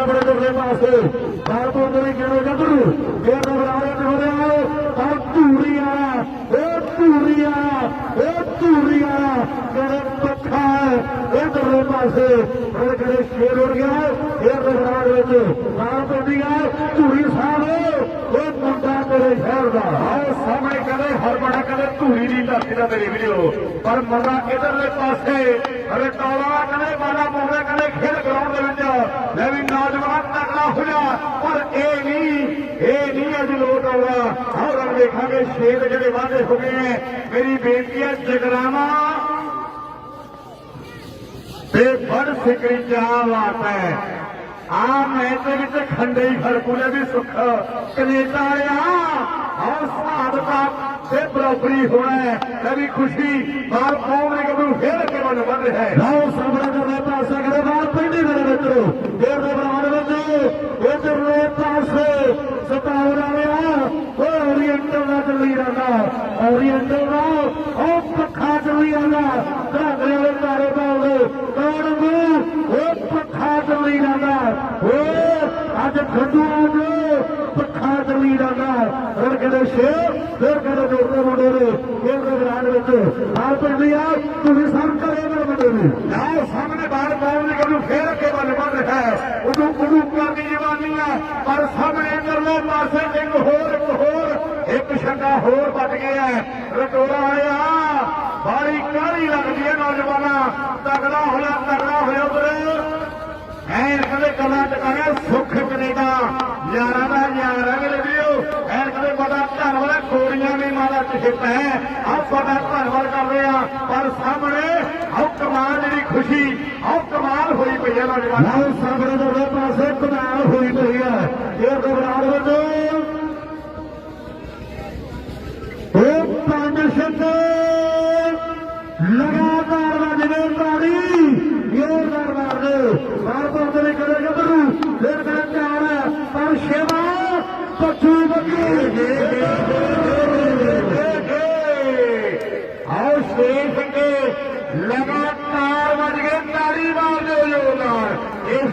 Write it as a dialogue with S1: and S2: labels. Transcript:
S1: ਸਾਹਮਣੇ ਦੇ ਪਾਸੇ ਬਾਲਪੁਰ ਦੇ ਕਿਹੜੇ ਗੱਭਰੂ ਇਹ ਨਵਰਾਰੇ ਤੇ ਹੋ ਰਿਹਾ ਆ ਧੂਰੀਆ ਇਹ ਧੂਰੀਆ ਇਹ ਧੂਰੀਆ ਕਿਹੜੇ ਪੱਖਾ ਇਹ ਦਰਲੇ ਪਾਸੇ। ਉਹ ਕਿਹੜੇ ਸ਼ੇਰ ਉੜ ਗਿਆ ਇਹ ਨਵਰਾਰੇ ਵਿੱਚ। ਨਾਲ ਪੈਂਦੀ ਹੈ, ਧੂਰੀ ਸਾਹਿਬ। ਇਹ ਮੁੰਡਾ ਤੇਰੇ ਸ਼ਹਿਰ ਦਾ। ਆਓ ਸਮੇਂ ਕਦੇ ਹਰਬੜਾ ਕਦੇ ਧੂਰੀ ਦੀ ਧਰਤੀ ਦਾ ਮੇਰੀ ਵੀਡੀਓ। ਪਰ ਮਜ਼ਾ ਇਧਰਲੇ ਪਾਸੇ, ਰਟੌਲਾ ਕਦੇ ਬਾਲਾ ਪਾਉਂਦਾ ਕਦੇ ਖੇਡ ਗਰਾਊਂਡ ਦੇ ਵਿੱਚ ਮੈਂ ਵੀ ਨੌਜਵਾਨ ਤਕੜਾ ਪਰ ਇਹ ਨਹੀਂ ਇਹ ਨਹੀਂ ਅੱਜ ਲੋਟ ਆਉਣਾ ਆਓ ਦੇਖਾਂਗੇ ਸ਼ੇਰ ਜਿਹੜੇ ਵਾਅਦੇ ਹੋ ਗਏ ਹੈ ਮੇਰੀ ਬੇਨਤੀ ਹੈ, ਜਗਰਾਵਾ ਤੇ ਫੜ ਸਿਕਰੀ ਚਾਹ ਬਾਤ ਹੈ। ਆ ਮੈਂ ਤੇ ਵਿੱਚ ਖੰਡੇ ਹੀ ਫਰਕੂਲੇ ਵੀ ਸੁੱਖ। ਕਨੇਡਾ ਆ ਆਹ ਸਾਧਤਾ ਤੇ ਬਰਾਬਰੀ ਹੋਣਾ ਹੈ, ਤੇ ਵੀ ਖੁਸ਼ੀ, ਬਾਹਰ ਪਾਉਣੇ ਕਬੂ ਫੇਰ ਕੇ ਵੱਧ ਰਿਹਾ ਹੈ। ਲਓ ਸਾਹਮਣੇ ਦੇ ਪਾਸੇ ਕਿਹੜੇ ਬਾਹਰ ਪੈਂਦੀ ਮੇਰੇ ਮਿੱਤਰੋ ਫੇਰ ਦੇ ਬਰਾਬਰ ਵਿੱਚ ਇਧਰਲੇ ਪਾਸੇ ਸਤਾਉਣ ਵਾਲਿਆ ਉਹ ਓਰੀਐਂਟਲ ਦਾ ਚੱਲੀ ਜਾਂਦਾ ਓਰੀਐਂਟਲ ਦਾ ਉਹ ਪੱਖਾ ਚੱਲੀ ਜਾਂਦਾ ਘਾਗਰੇ ਵਾਲੇ ਤਾਰੇ ਪਾਉਂਦੇ ਕੌਣ ਨੂੰ ਉਹ ਪੱਖਾ ਚੱਲੀ ਜਾਂਦਾ ਉਹ ਅੱਜ ਖੰਡੂਆਂ ਦੇ ਪੱਖਾ ਚੱਲੀ ਜਾਂਦਾ ਫਿਰ ਕਿਤੇ ਸ਼ੇਰ ਫਿਰ ਕਿਤੇ ਜੋੜਦੇ ਮੁੰਡੇ ਨੇ। ਇਹ ਦੇ ਗਰਾਂਡ ਵਿੱਚ ਆਲ ਪਿੰਡੀ ਆ, ਤੁਸੀਂ ਸਭ ਕਰੇ ਮੇਰੇ ਮੁੰਡੇ ਨੂੰ। ਆਓ ਸਾਹਮਣੇ ਬਾਹਰ ਪਾਉਣੇ ਕਬੂ ਫੇਰ ਅੱਗੇ ਵੱਲ ਵੱਧ ਰਿਹਾ ਹੈ। ਉਦੋਂ ਉਦੋਂ ਕਰਦੀ ਜਵਾਨੀ ਹੈ ਪਰ ਸਾਹਮਣੇ ਇਧਰਲੇ ਪਾਸੇ ਇੱਕ ਹੋਰ ਇੱਕ ਹੋਰ ਇੱਕ ਗਿਆ ਹੈ। ਆਇਆ ਬਾਰੀ ਕਾਲੀ ਲੱਗਦੀ ਹੈ ਨੌਜਵਾਨਾਂ। ਤਗੜਾ ਹੋਇਆ ਤਗੜਾ ਹੋਇਆ ਉਧਰ। ਐਨ ਕਦੇ ਕਲਾ ਟਕਾਇਆ ਸੁੱਖ ਕੈਨੇਡਾ। ਯਾਰਾਂ ਦਾ ਯਾਰਾਂ ਦੇ ਲਿਓ ਐਨ ਕਦੇ ਬੜਾ ਵਾਲਾ ਕੋੜੀਆਂ ਵੀ ਮਾਰਾ ਚਿੱਤ ਹੈ। ਆਹ ਬੜਾ ਧੰਨਵਾਦ ਕਰਦੇ ਆ। ਪਰ ਸਾਹਮਣੇ ਆਹ ਕਮਾਲ ਜਿਹੜੀ ਖੁਸ਼ੀ, ਆਹ ਕਮਾਲ ਹੋਈ ਪਈ ਹੈ ਨੌਜਵਾਨਾਂ ਲਓ ਸਾਹਮਣੇ ਦੇ ਪਾਸੇ ਕਮਾਲ ਹੋਈ ਪਈ ਹੈ। ਇਹ ਸਿੱਧ ਲਗਾਤਾਰ ਵਜਦੇ ਤਾੜੀ ਇਹ ਦਰਬਾਰ ਦੇ ਬਾਹਰ ਤੋਂ ਨੇ ਕਰੇ ਗੱਭਰੂ। ਫਿਰ ਕਰੇ ਚਾਰ ਪਰ ਸ਼ੇਵਾ ਪੱਛੂ ਬੱਗੇ। ਦੇ ਆਓ ਸੇਖ ਕੇ ਲਗਾਤਾਰ ਵਜਦੇ ਤਾੜੀ ਮਾਰਦੇ ਹੋ ਯੋਗਦਾਨ ਇਸ